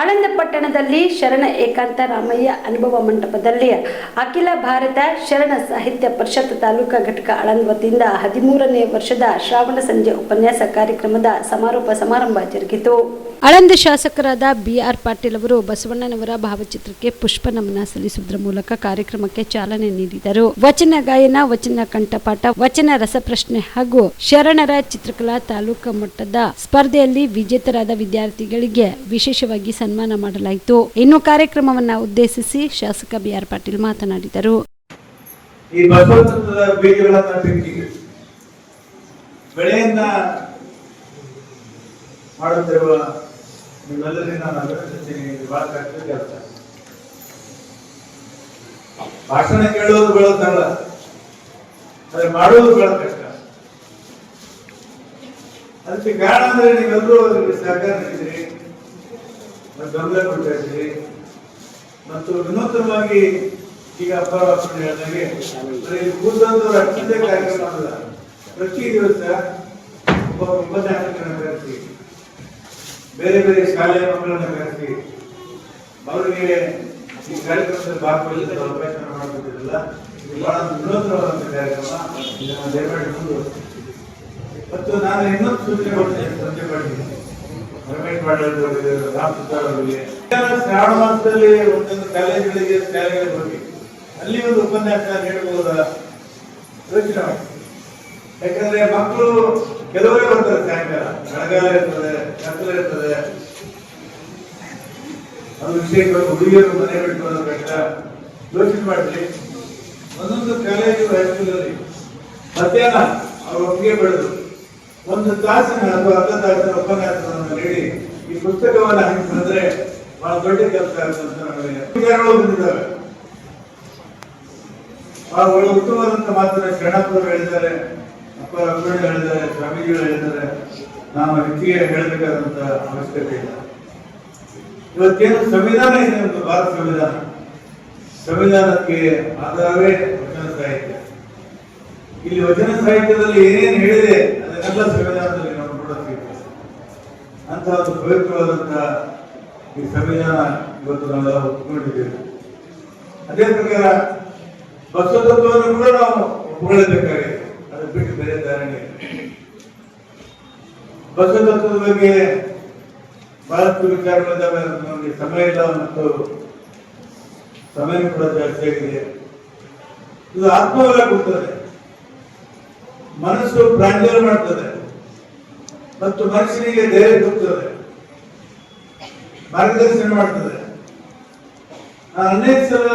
ಆಳಂದ ಪಟ್ಟಣದಲ್ಲಿ ಶರಣ ಏಕಾಂತ ರಾಮಯ್ಯ ಅನುಭವ ಮಂಟಪದಲ್ಲಿ ಅಖಿಲ ಭಾರತ ಶರಣ ಸಾಹಿತ್ಯ ಪರಿಷತ್ ತಾಲೂಕಾ ಘಟಕ ಆಳಂದ್ ವತಿಯಿಂದ ಹದಿಮೂರನೇ ವರ್ಷದ ಶ್ರಾವಣ ಸಂಜೆ ಉಪನ್ಯಾಸ ಕಾರ್ಯಕ್ರಮದ ಸಮಾರೋಪ ಸಮಾರಂಭ ಜರುಗಿತು. ಆಳಂದ ಶಾಸಕರಾದ ಬಿಆರ್ ಪಾಟೀಲ್ ಅವರು ಬಸವಣ್ಣನವರ ಭಾವಚಿತ್ರಕ್ಕೆ ಪುಷ್ಪ ನಮನ ಸಲ್ಲಿಸುವುದರ ಮೂಲಕ ಕಾರ್ಯಕ್ರಮಕ್ಕೆ ಚಾಲನೆ ನೀಡಿದರು. ವಚನ ಗಾಯನ, ವಚನ ಕಂಠಪಾಠ, ವಚನ ರಸಪ್ರಶ್ನೆ ಹಾಗೂ ಶರಣರ ಚಿತ್ರಕಲಾ ತಾಲೂಕು ಮಟ್ಟದ ಸ್ಪರ್ಧೆಯಲ್ಲಿ ವಿಜೇತರಾದ ವಿದ್ಯಾರ್ಥಿಗಳಿಗೆ ವಿಶೇಷವಾಗಿ ಸನ್ಮಾನ ಮಾಡಲಾಯಿತು. ಇನ್ನು ಕಾರ್ಯಕ್ರಮವನ್ನು ಉದ್ದೇಶಿಸಿ ಶಾಸಕ ಬಿಆರ್ ಪಾಟೀಲ್ ಮಾತನಾಡಿದರು. ಈ ಬಸವತತ್ವದ ಬೀಜಗಳನ್ನ ಬಿತ್ತಿ ಬೆಳೆಯನ್ನ ಮಾಡುತ್ತಿರುವ ನೀವೆಲ್ಲರಿಗೆ ನಾನು ಅಭಿನಂದಿಸ್ತೀನಿ ಇದು ಬಹಳ ಕಷ್ಟ ಕೆಲಸ. ಭಾಷಣ ಕೇಳೋದು ಬೆಳೋದಲ್ಲ ಆದ್ರೆ ಮಾಡೋದು ಬಹಳ ಕಷ್ಟ. ಅದಕ್ಕೆ ಕಾರಣ ಅಂದ್ರೆ ನೀವೆಲ್ಲರೂ ಸಹಕಾರ ನೀಡಿದ್ರಿ ಬೆಂಬಲ ಕೊಡ್ತಾ ಇದ್ದೀರಿ ಮತ್ತು ವಿನೂತನವಾಗಿ ಈಗ ಅಪ್ಪ ಅಪ್ಪನ ಹೇಳಿದಾಗೆ ಬರೀ ಕೂತಂದವರು ಅಷ್ಟೇ ಕಾರ್ಯಕ್ರಮ ಅಲ್ಲ ಪ್ರತಿ ದಿವಸ ಒಬ್ಬ ಉಪನ್ಯಾಸಕರನ್ನ ಕರೆಸಿ, ಬೇರೆ ಬೇರೆ ಶಾಲೆಯ ಮಕ್ಕಳನ್ನ ಕರೆಸಿ ಅವರಿಗೆ ಈ ಕಾರ್ಯಕ್ರಮದಲ್ಲಿ ಭಾಗವಹಿಸಲು ಅವಕಾಶ ಮಾಡಿಕೊಟ್ಟಿರಲ್ಲ ಇದು ಬಹಳ ವಿನೂತನವಾದಂಥ ಕಾರ್ಯಕ್ರಮ. ಇದನ್ನು ದಯಮಾಡಿ ಮತ್ತು ನಾನು ಇನ್ನೊಂದು ಸೂಚನೆ ಕೊಡ್ತೇನೆ, ಸಂಜೆ ಮಾಡಿದ್ದೀನಿ ರಮೇಶ್ ಪಾಟೀಲ್ ಅವರಿಗೆ ರಾಮ್ ಸುತಾರ್ ಅವರಿಗೆ ಶ್ರಾವಣ ಮಾಸದಲ್ಲಿ ಒಂದೊಂದು ಕಾಲೇಜುಗಳಿಗೆ ಶಾಲೆಗಳಿಗೆ ಹೋಗಿ ಅಲ್ಲಿ ಒಂದು ಉಪನ್ಯಾಸ ನೀಡಬಹುದ ಯೋಚನೆ ಮಾಡಿ ಯಾಕಂದ್ರೆ ಮಕ್ಕಳು ಕೆಲವರೇ ಬರ್ತಾರೆ ಸಾಯಂಕಾಲ ಮಳೆಗಾಲ ಇರ್ತದೆ ಕತ್ತಲ ಇರ್ತದೆ ಅದು ವಿಷಯಗಳು ಹುಡುಗಿಯರು ಮನೆ ಬಿಟ್ಟು ಕಷ್ಟ ಯೋಚನೆ ಮಾಡಿದ್ರಿ ಒಂದೊಂದು ಕಾಲೇಜು ಹೈಸ್ಕೂಲಲ್ಲಿ ಮಧ್ಯಾಹ್ನ ಅವ್ರು ಒಪ್ಪಿಗೆ ಬೆಳೆದು ಒಂದು ತಾಸಿನ ಅಥವಾ ಅರ್ಧ ತಾಸಿನ ನೀಡಿ ಈ ಪುಸ್ತಕವನ್ನು ಹಂಚಿದ್ರೆ ಬಹಳ ದೊಡ್ಡ ಕೆಲಸ ಅಂತ ಬಂದಿದ್ದಾವೆ ಬಹಳ ಒಳ್ಳೆ ಉತ್ತಮವಾದಂತ ಮಾತ್ರ ಶರಣಪ್ಪರು ಹೇಳಿದ್ದಾರೆ ಅಪ್ಪ ಅಪ್ಪಗಳು ಹೇಳಿದ್ದಾರೆ, ಸ್ವಾಮೀಜಿಗಳು ಹೇಳಿದ್ದಾರೆ. ನಾವು ಹೆಚ್ಚಿಗೆ ಹೇಳಬೇಕಾದಂತ ಅವಶ್ಯಕತೆ ಇಲ್ಲ. ಇವತ್ತೇನು ಸಂವಿಧಾನ ಇದೆ ಒಂದು ಭಾರತ ಸಂವಿಧಾನ? ಸಂವಿಧಾನಕ್ಕೆ ಆಧಾರವೇ ವಚನ ಸಾಹಿತ್ಯ. ಇಲ್ಲಿ ವಚನ ಸಾಹಿತ್ಯದಲ್ಲಿ ಏನೇನು ಹೇಳಿದೆ ಅದನ್ನೆಲ್ಲ ಸಂವಿಧಾನದಲ್ಲಿ ನಾವು ನೋಡೋದಕ್ಕೆ ಅಂತ ಒಂದು ಪವಿತ್ರವಾದಂತ ಈ ಸಂವಿಧಾನ ಇವತ್ತು ನಾವೆಲ್ಲ ಒಪ್ಪಿಕೊಂಡಿದ್ದೇವೆ ಅದೇ ಪ್ರಕಾರ ಬಸವತತ್ವವನ್ನು ಕೂಡ ನಾವು ಒಪ್ಪಿಕೊಳ್ಳಬೇಕಾಗಿದೆ ಅದು ಬಿಟ್ಟು ಬೇರೆ ಧಾರಣೆ. ಬಸವತತ್ವದ ಬಗ್ಗೆ ಬಹಳಷ್ಟು ವಿಚಾರಗಳಿದ್ದಾವೆ ನಮಗೆ ಸಮಯ ಇಲ್ಲ ಮತ್ತು ಸಮಯ ಕೂಡ ಜಾಸ್ತಿ ಆಗಿದೆ. ಇದು ಆತ್ಮವಲ್ಲ ಕೊಡ್ತದೆ. ಮನಸ್ಸು ಪ್ರಾಂಜಲ ಮಾಡ್ತದೆ. ಮತ್ತು ಮನುಷ್ಯನಿಗೆ ಧೈರ್ಯ ಕೊಡ್ತದೆ ಮಾರ್ಗದರ್ಶನ ಮಾಡ್ತದೆ. ನಾನು ಅನೇಕ ಸಲ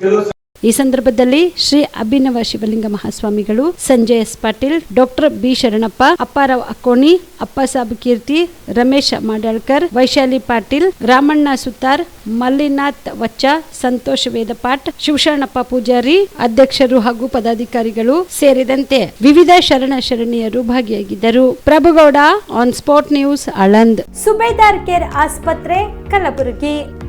ಕೆಲವು ಈ ಸಂದರ್ಭದಲ್ಲಿ ಶ್ರೀ ಅಭಿನವ ಶಿವಲಿಂಗ ಮಹಾಸ್ವಾಮಿಗಳು Sanjay S Patil, doctor B Sharanappa Apparao Akkoni Appasab Keerthi, Ramesh Madalkar Vaishali Patil, Ramanna Sutar Mallinath Vachcha, Santosh Vedapat Shivasharanappa Pujari, ಅಧ್ಯಕ್ಷರು ಹಾಗೂ ಪದಾಧಿಕಾರಿಗಳು ಸೇರಿದಂತೆ ವಿವಿಧ ಶರಣ ಶರಣಿಯರು ಭಾಗಿಯಾಗಿದ್ದರು. Prabhugouda, on spot news Aland Subedar care ಆಸ್ಪತ್ರೆ, ಕಲಬುರಗಿ.